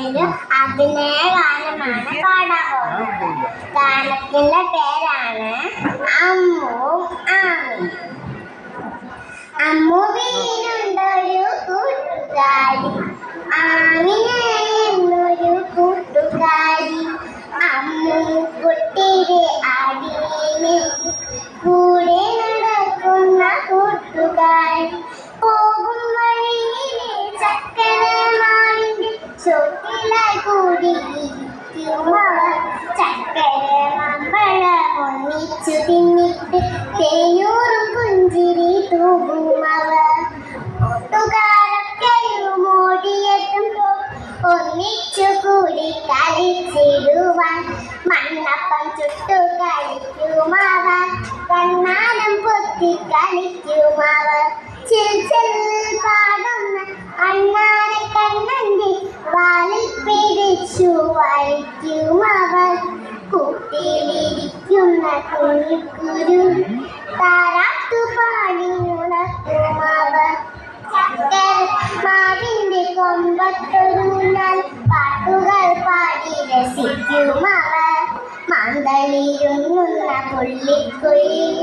ഒരു അഭിനയ ഗാനമാണ് പാടാൻ പോകുന്നത് ഗാനത്തിന്റെ പേരാണ് അമ്മു ആമി അമ്മു ചുട്ടു കളിക്കുമവർ കണ്ണാനം പൊത്തി കളിക്കുമവർ ചിൽ ചിൽ പാടുന്ന അണ്ണാനെ കണ്ണന്റെ വാലിൽ പിടിച്ചു വഴിക്കുമവർ കുട്ടിയിലിരിക്കുന്ന കുഞ്ഞിക്കുരു താരാത്തു പാടി ഉണർത്തുമവർ ചക്കര മാവിന്റെ കൊമ്പത്തൊരുന്നാൽ മാന്തളിരുങ്ങുന്ന പുള്ളിക്കുയിൽ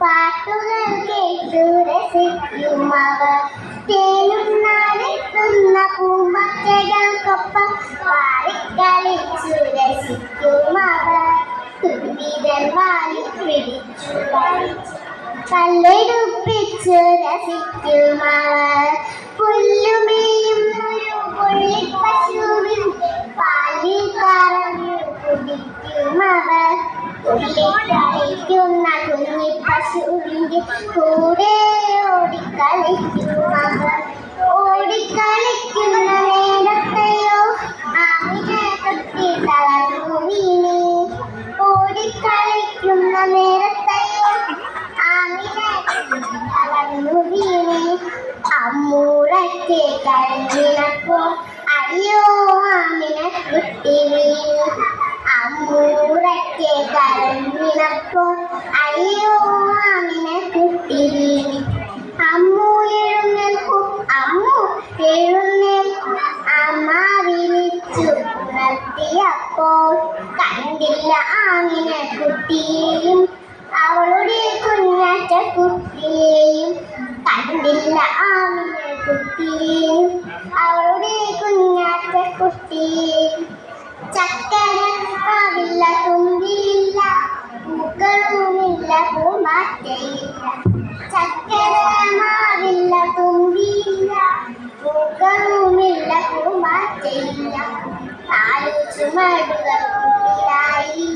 പാട്ടുകൾ കേട്ടു രസിക്കുമവർ തേനും നാലെത്തുന്ന പൂമ്പച്ചകൾക്കൊപ്പം പാടിക്കളിച്ചു രസിക്കുമവർ തുമ്പിതൻ വാലി പിടിച്ചു കളിച്ചു. കല്ലെടുപ്പിച്ച് രസിക്കുമവർ പുല്ലുമേയും കളിക്കുന്ന കുഞ്ഞി പശുവിന്റെ കൂടെ ഓടിക്കളിക്കുമവർ ഓടിക്കളിക്കുന്ന നേരത്തെയോ ആമിനെ തൊട്ടി തളർന്നു വീണേ. ഓടിക്കളിക്കുന്ന നേരത്തെയോ ആമിനെ തളർന്നു വീണേ അമ്മൂറയ്ക്ക് കഴിഞ്ഞപ്പോൾ അയ്യോ അമ്മൂറയ്ക്ക് കഴിഞ്ഞപ്പോൾ അയ്യോ ആമിനെ കുട്ടി. അമ്മു എഴുന്നേൽക്കും അമ്മു എഴുന്നേൽക്കും. അമ്മ വിളിച്ചു നിർത്തിയപ്പോൾ കണ്ടില്ല ആമിനെ കുട്ടിയെയും അവളുടെ കുഞ്ഞാറ്റ കുട്ടിയെയും കണ്ടില്ല ആമിനെ കുട്ടിയെയും അവളുടെ കുഞ്ഞാറ്റ കുട്ടിയെയും ചക്കര കുട്ടിലായി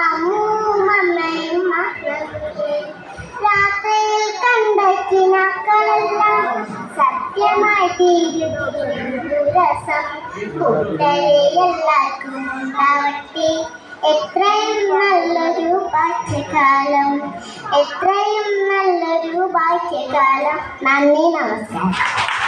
അമ്മൂമ്മയും മക്കളുടെ രാത്രിയിൽ കണ്ട കിനാക്കളെല്ലാം സത്യമായി തീരുന്നു രസം കൂട്ടരെ എല്ലാവർക്കും ഉണ്ടാവട്ടെ എത്രയും നല്ലൊരു ഭാഗ്യകാലം എത്രയും നല്ലൊരു ഭാഗ്യകാലം നന്ദി നമസ്കാരം.